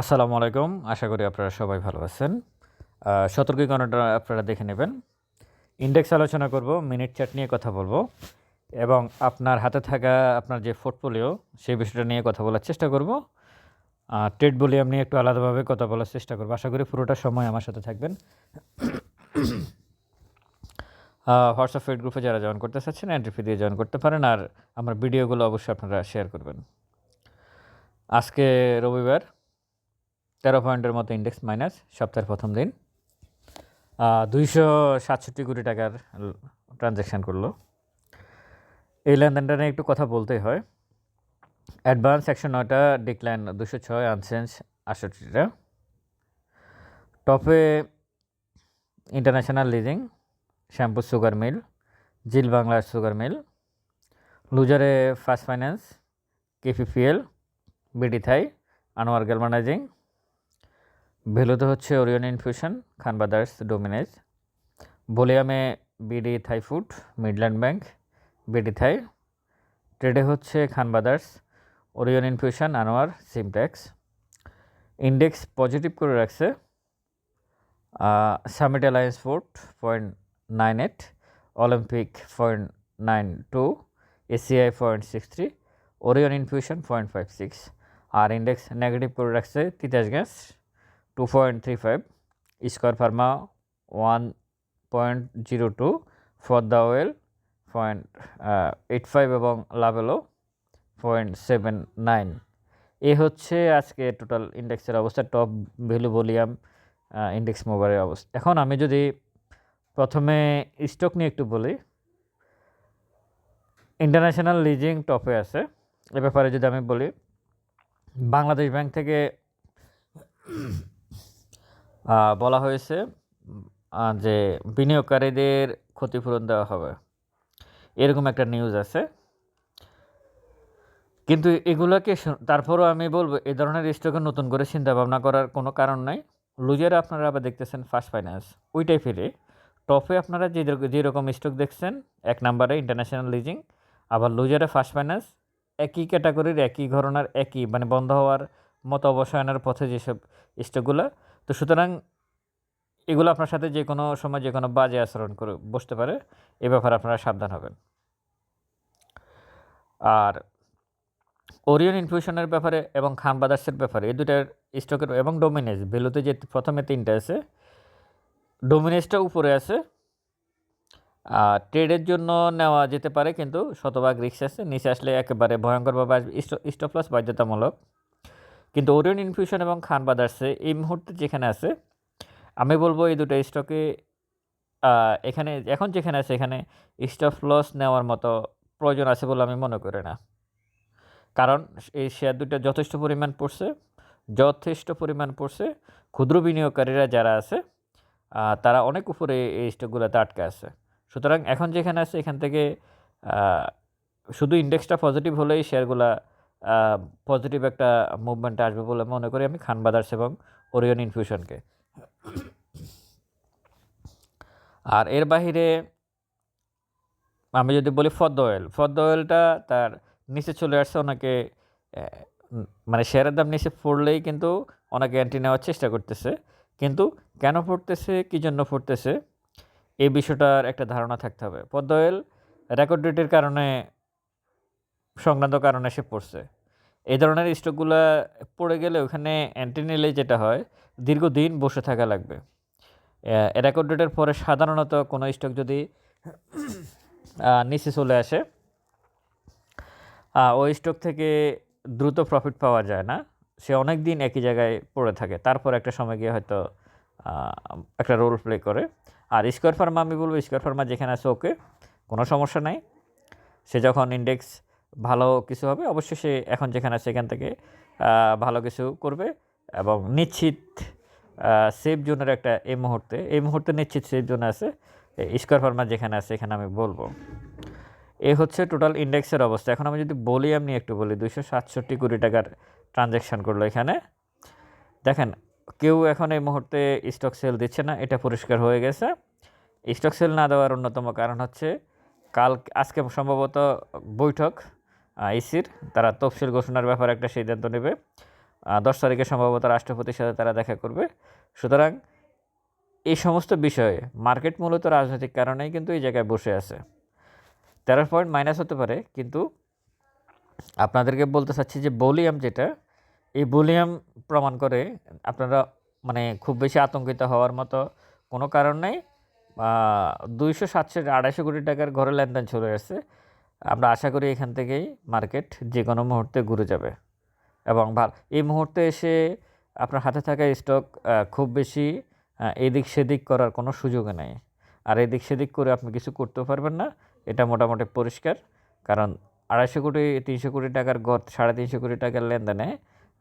আসসালামু আলাইকুম। আশা করি আপনারা সবাই ভালো আছেন। সতর্কীকরণটা আপনারা দেখে নেবেন। ইন্ডেক্স আলোচনা করব, মিনিট চার্ট নিয়ে কথা বলব এবং আপনার হাতে থাকা আপনার যে পোর্টফোলিও, সেই বিষয়টা নিয়ে কথা বলার চেষ্টা করব। ট্রেড ভলিউম নিয়ে একটু আলাদাভাবে কথা বলার চেষ্টা করব। আশা করি পুরোটা সময় আমার সাথে থাকবেন। হোয়াটসঅ্যাপ ফেড গ্রুপে যারা জয়েন করতে চাচ্ছেন এন্ট্রি ফি দিয়ে জয়েন করতে পারেন আর আমার ভিডিওগুলো অবশ্যই আপনারা শেয়ার করবেন। আজকে রবিবার তেরো পয়েন্টের মতো ইন্ডেক্স মাইনাস সপ্তাহের প্রথম দিন। দুইশো সাতষট্টি কোটি টাকার ট্রানজ্যাকশান করল। এই লেনদেনটা নিয়ে একটু কথা বলতেই হয়। অ্যাডভান্স একশো নয়টা ডিক্লাইন দুশো ছয় আনসেন্স আটষট্টিটা। টপে International Leasing Shyampur Sugar Mill Zeal বাংলার sugar mill লুজারে First Finance KPPL BD Thai Anwar Galvanizing ভ্যালুতে হচ্ছে Orion Infusion Khan Brothers Dominage ভলিউমে BD Thai Food Midland Bank BD Thai ট্রেডে হচ্ছে Khan Brothers Orion Infusion Anwar Simtex index positive করে রাখছে Summit Alliance food point nine eight Olympic point nine two ACI point six three Orion Infusion point five six আর index negative করে রাখছে Titas gas. Two point three five Square Pharma one point zero two for the well point eight five এবং Lovello point seven nine এ হচ্ছে আজকে total ইন্ডেক্সের অবস্থা top value volume index মোবাইলের অবস্থা। এখন আমি যদি প্রথমে স্টক নিয়ে একটু বলি ইন্টারন্যাশনাল লিজিং টপে আছে। এ ব্যাপারে যদি আমি বলি, বাংলাদেশ ব্যাংক থেকে বলা হয়েছে যে বিনিয়োগকারীদের ক্ষতিপূরণ দেওয়া হবে। এরকম একটা নিউজ আছে। কিন্তু এগুলোকে তারপরও আমি বলব, এ ধরনের স্টকে নতুন করে চিন্তা ভাবনা করার কোনো কারণ নাই। লুজারে আপনারা আবার দেখতেছেন ফার্স্ট ফাইন্যান্স ওইটাই ফিরে টপে আপনারা যে যেরকম স্টক দেখছেন, এক নম্বরে ইন্টারন্যাশনাল লিজিং আবার লুজারে ফার্স্ট ফাইন্যান্স একই ক্যাটাগরির একই ঘটনার একই মানে বন্ধ হওয়ার মতো অবসায়নের পথে যেসব স্টকগুলো তো সুতরাং এগুলো আপনার সাথে যে কোনো সময় যে কোনো বাজে আচরণ করে বসতে পারে, এ ব্যাপারে আপনারা সাবধান হবেন। আর ওরিয়ন ইনফিউশনের ব্যাপারে এবং খান বাদার্সের ব্যাপারে, এই দুটার স্টকের এবং ডোমিনেজ ভ্যালুতে যে প্রথমে তিনটা আছে ডোমিনেজটা উপরে আছে, আর ট্রেডের জন্য নেওয়া যেতে পারে কিন্তু শতভাগ রিক্স আছে, নিচে আসলে একেবারে ভয়ঙ্করভাবে স্টপ লস বাধ্যতামূলক। কিন্তু ওরিয়ন ইনফিউশন এবং খান বাদার্সে এই মুহূর্তে যেখানে আছে, আমি বলব এই দুটো স্টকে এখানে, এখন যেখানে আছে, এখানে স্টপ লস নেওয়ার মতো প্রয়োজন আছে বলে আমি মনে করি না। কারণ এই শেয়ার দুটো যথেষ্ট পরিমাণ পড়ছে, যথেষ্ট পরিমাণ পড়ছে। ক্ষুদ্র বিনিয়োগকারীরা যারা আছে তারা অনেক উপরে এই স্টকগুলোতে আটকে আছে। সুতরাং এখন যেখানে আছে, এখান থেকে শুধু ইন্ডেক্সটা পজিটিভ হলেই শেয়ারগুলা পজিটিভ একটা মুভমেন্ট আসবে বলে মনে করি আমি খান ব্রাদার্স এবং ওরিয়ন ইনফিউশনকে আর এর বাহিরে আমি যদি বলি ফদ্দ অয়েল ফদ্দ অয়েলটা তার নিচে চলে আসছে উম, মানে শেয়ারের দাম নিচে পড়লেই কিন্তু অনেকে অ্যান্টি নেওয়ার চেষ্টা করতেছে। কিন্তু কেন পড়তেছে কী জন্য পড়তেছে এই বিষয়টার একটা ধারণা থাকতে হবে। পদ্ম অয়েল রেকর্ড ডেটের কারণে সংক্রান্ত কারণে সে পড়ছে। এই ধরনের স্টকগুলো পড়ে গেলে ওখানে অ্যান্টি নিলে যেটা হয়, দীর্ঘদিন বসে থাকা লাগবে। রেকর্ড ডেটের পরে সাধারণত কোনো স্টক যদি নিচে চলে আসে ওই স্টক থেকে দ্রুত প্রফিট পাওয়া যায় না। সে অনেক দিন একই জায়গায় পড়ে থাকে। তারপর একটা সময় গিয়ে হয়তো একটা রোল প্লে করে। আর স্কোয়ার ফার্মা আমি বলব স্কোয়ার ফার্মা যেখানে আছে, ওকে কোনো সমস্যা নাই। সে যখন ইন্ডেক্স ভালো কিছু হবে, অবশ্যই সে এখন যেখানে আছে সেখান থেকে ভালো কিছু করবে এবং নিশ্চিত সেফ জোনের একটা এই মুহূর্তে এই মুহূর্তে নিশ্চিত সেফ জোন আছে স্কোয়ার ফার্মা যেখানে আছে এখানে আমি বলব। এই হচ্ছে টোটাল ইন্ডেক্সের অবস্থা। এখন আমি যদি বলি, আমি একটু বলি দুশো সাতষট্টি কোটি টাকার ট্রানজ্যাকশান করল এখানে। দেখেন, কেউ এখন এই মুহূর্তে স্টক সেল দিচ্ছে না, এটা পরিষ্কার হয়ে গেছে। স্টক সেল না দেওয়ার অন্যতম কারণ হচ্ছে, কাল, আজকে সম্ভবত বৈঠক ইসির। তারা তফসিল ঘোষণার ব্যাপারে একটা সিদ্ধান্ত নেবে। দশ তারিখে সম্ভবত রাষ্ট্রপতির সাথে তারা দেখা করবে। সুতরাং এই সমস্ত বিষয়ে মার্কেট মূলত রাজনৈতিক কারণেই কিন্তু এই জায়গায় বসে আছে। তেরো পয়েন্ট মাইনাস হতে পারে, কিন্তু আপনাদেরকে বলতে চাচ্ছি যে বলিয়াম যেটা, এই বলিয়াম প্রমাণ করে আপনারা মানে খুব বেশি আতঙ্কিত হওয়ার মতো কোনো কারণ নেই। দুইশো সাতশো আড়াইশো কোটি টাকার ঘরে লেনদেন চলে আসছে। আমরা আশা করি এখান থেকেই মার্কেট যে কোনো মুহূর্তে ঘুরে যাবে। এবং ভালো, এই মুহূর্তে এসে আপনার হাতে থাকা স্টক খুব বেশি এদিক সেদিক করার কোনো সুযোগ নেই। আর এদিক সেদিক করে আপনি কিছু করতেও পারবেন না, এটা মোটামুটি পরিষ্কার। কারণ আড়াইশো কোটি, তিনশো কোটি টাকার গড়, সাড়ে তিনশো কোটি টাকার লেনদেনে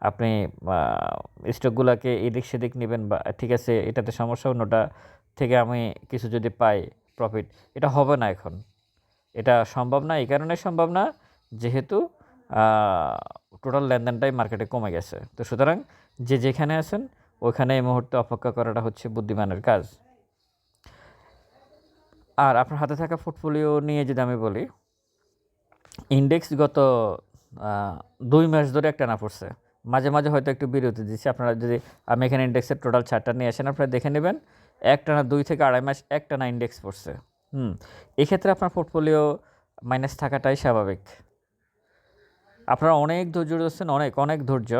আপনি স্টকগুলোকে এদিক সেদিক নেবেন বা ঠিক আছে, এটাতে সমস্যা অন্যটা থেকে আমি কিছু যদি পাই প্রফিট এটা হবে না এখন। এটা সম্ভব না, এই কারণে সম্ভব না, যেহেতু টোটাল লেনদেনটাই মার্কেটে কমে গেছে। তো সুতরাং যে যেখানে আছেন ওইখানে এই মুহূর্তে অপেক্ষা করাটা হচ্ছে বুদ্ধিমানের কাজ। আর আপনার হাতে থাকা পোর্টফোলিও নিয়ে যদি আমি বলি ইন্ডেক্স গত দুই মাস ধরে একটা না পড়ছে। মাঝে মাঝে হয়তো একটু বিরতি দিচ্ছে। আপনারা যদি, আমি এখানে ইন্ডেক্সের টোটাল চারটা নিয়ে আসেন, আপনারা দেখে নেবেন একটানা দুই থেকে আড়াই মাস একটানা ইন্ডেক্স পড়ছে। হুম, এক্ষেত্রে আপনার পোর্টফোলিও মাইনাস থাকাটাই স্বাভাবিক। আপনারা অনেক ধৈর্য ধরেছেন, অনেক অনেক ধৈর্য।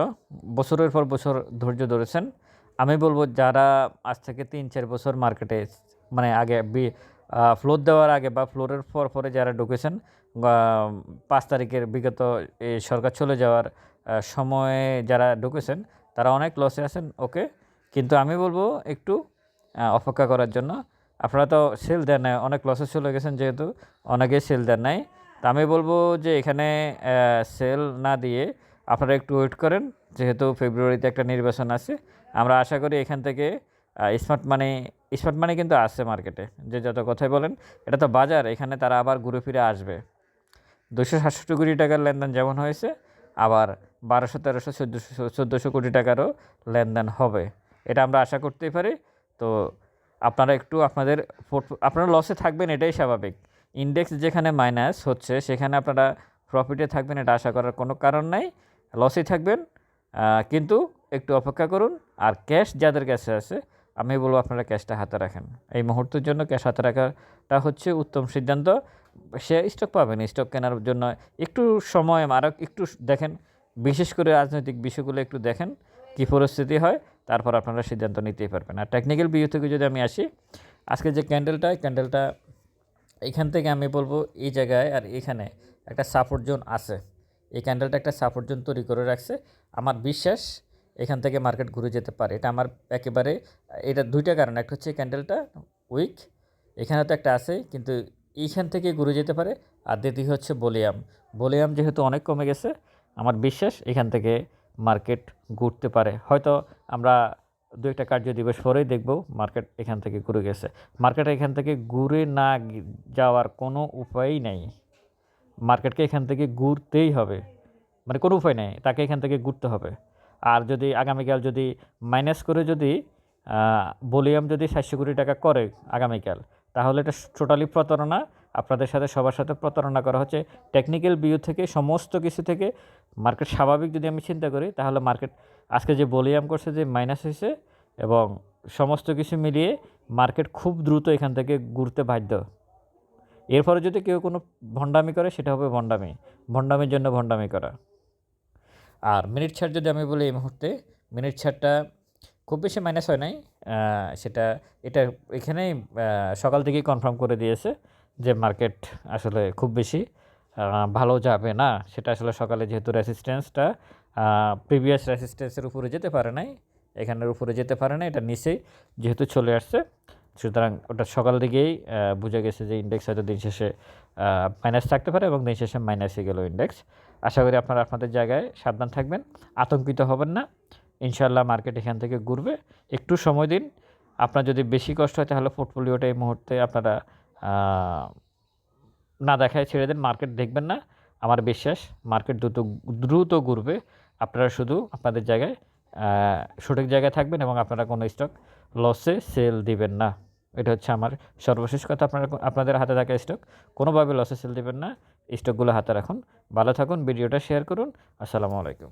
বছরের পর বছর ধৈর্য ধরেছেন। আমি বলব যারা আজ থেকে তিন, চার বছর মার্কেটে মানে আগে বি ফ্লোর দেওয়ার আগে বা ফ্লোরের পর পরে যারা ঢুকেছেন পাঁচ তারিখের বিগত এই সরকার চলে যাওয়ার সময়ে যারা ঢুকেছেন, তারা অনেক লসে আছেন ওকে কিন্তু আমি বলব একটু অপেক্ষা করার জন্য আপনারা তো সেল দেন নাই, অনেক লসে চলে গেছেন যেহেতু, অনেকে সেল দেন নাই। তা আমি বলব যে এখানে সেল না দিয়ে আপনারা একটু ওয়েট করেন, যেহেতু ফেব্রুয়ারিতে একটা নির্বাচন আছে। আমরা আশা করি এখান থেকে স্মার্ট মানি স্মার্ট মানি কিন্তু আসছে মার্কেটে যে যত কথাই বলেন, এটা তো বাজার, এখানে তারা আবার ঘুরে ফিরে আসবে। দুশো সাতষট্টি কোটি টাকার লেনদেন যেমন হয়েছে, আবার বারোশো তেরোশো, চোদ্দোশো চোদ্দোশো কোটি টাকারও লেনদেন হবে। এটা আমরা আশা করতেই পারি। তো আপনারা একটু আপনাদের আপনারা লসে থাকবেন, এটাই স্বাভাবিক। ইন্ডেক্স যেখানে মাইনাস হচ্ছে, সেখানে আপনারা প্রফিটে থাকবেন, এটা আশা করার কোনো কারণ নাই। লসে থাকবেন কিন্তু একটু অপেক্ষা করুন। আর ক্যাশ যাদের কাছে আছে, আমি বলব আপনারা ক্যাশটা হাতে রাখেন। এই মুহূর্তের জন্য ক্যাশ হাতে রাখাটা হচ্ছে উত্তম সিদ্ধান্ত। সে স্টক পাবেন স্টক কেনার জন্য একটু সময় আরও একটু দেখেন। বিশেষ করে রাজনৈতিক বিষয়গুলো একটু দেখেন, কী পরিস্থিতি হয়। তারপর আপনারা সিদ্ধান্ত নিতেই পারবেন। আর টেকনিক্যাল ভিউ থেকে যদি আমি আসি, আজকে যে ক্যান্ডেলটা ক্যান্ডেলটা এখান থেকে আমি বলব এই জায়গায় আর এখানে একটা সাপোর্ট জোন আছে। এই ক্যান্ডেলটা একটা সাপোর্ট জোন তৈরি করে রাখছে। আমার বিশ্বাস এখান থেকে মার্কেট ঘুরে যেতে পারে। এটা আমার একেবারে, এটা দুইটা কারণ। একটা হচ্ছে ক্যান্ডেলটা উইক এখানে তো একটা আছে, কিন্তু এইখান থেকে ঘুরে যেতে পারে। আর দ্বিতীয় হচ্ছে বলিয়াম বলিয়াম যেহেতু অনেক কমে গেছে, আমার বিশ্বাস এখান থেকে মার্কেট ঘুরতে পারে। হয়তো আমরা দু একটা কার্য দিবস পরেই দেখব মার্কেট এখান থেকে ঘুরে গেছে। মার্কেট এখান থেকে ঘুরে না যাওয়ার কোনো উপায়ই নেই। মার্কেটকে এখান থেকে ঘুরতেই হবে। মানে কোনো উপায় নেই, তাকে এখান থেকে ঘুরতে হবে। আর যদি আগামীকাল যদি মাইনাস করে যদি ভলিউম যদি সাতশো কোটি টাকা করে আগামীকাল, তাহলে এটা টোটালি প্রতারণা। আপনাদের সাথে, সবার সাথে প্রতারণা করা হচ্ছে। টেকনিক্যাল ভিউ থেকে, সমস্ত কিছু থেকে মার্কেট স্বাভাবিক যদি আমি চিন্তা করি, তাহলে মার্কেট আজকে যে বলিয়াম করছে, যে মাইনাস হয়েছে এবং সমস্ত কিছু মিলিয়ে মার্কেট খুব দ্রুত এখান থেকে ঘুরতে বাধ্য। এরপরে যদি কেউ কোনো ভণ্ডামি করে, সেটা হবে ভণ্ডামি। ভণ্ডামির জন্য ভণ্ডামি করা। আর মিনিট ছাড় যদি আমি বলি এই মুহূর্তে মিনিট ছাড়টা খুব বেশি মাইনাস হয় নাই। সেটা, এটা এখানেই সকাল থেকেই কনফার্ম করে দিয়েছে। যে মার্কেট আসলে খুব বেশি ভালো যাবে না, সেটা আসলে সকালে যেহেতু রেসিস্ট্যান্সটা প্রিভিয়াস রেসিস্ট্যান্সের উপরে যেতে পারে নাই, এখানের উপরে যেতে পারে না, এটা নিচেই যেহেতু চলে আসছে, সুতরাং ওটা সকাল দিকেই বুঝে গেছে যে ইন্ডেক্স হয়তো দিন শেষে মাইনাস থাকতে পারে এবং দিন শেষে মাইনাসে গেল ইন্ডেক্স আশা করি আপনারা আপনাদের জায়গায় সাবধান থাকবেন, আতঙ্কিত হবেন না ইনশাল্লাহ মার্কেট এখান থেকে ঘুরবে। একটু সময় দিন, আপনার যদি বেশি কষ্ট হয় তাহলে পোর্টফোলিওটা এই মুহূর্তে আপনারা না দেখায় ছেড়ে দেন মার্কেট দেখবেন না। আমার বিশ্বাস মার্কেট দ্রুত দ্রুত ঘুরবে। আপনারা শুধু আপনাদের জায়গায় সঠিক জায়গায় থাকবেন এবং আপনারা কোনো স্টক লসে সেল দিবেন না। এটা হচ্ছে আমার সর্বশেষ কথা। আপনারা আপনাদের হাতে থাকা স্টক কোনোভাবে লসে সেল দিবেন না। স্টকগুলো হাতে রাখুন। ভালো থাকুন, ভিডিওটা শেয়ার করুন। আসসালামু আলাইকুম।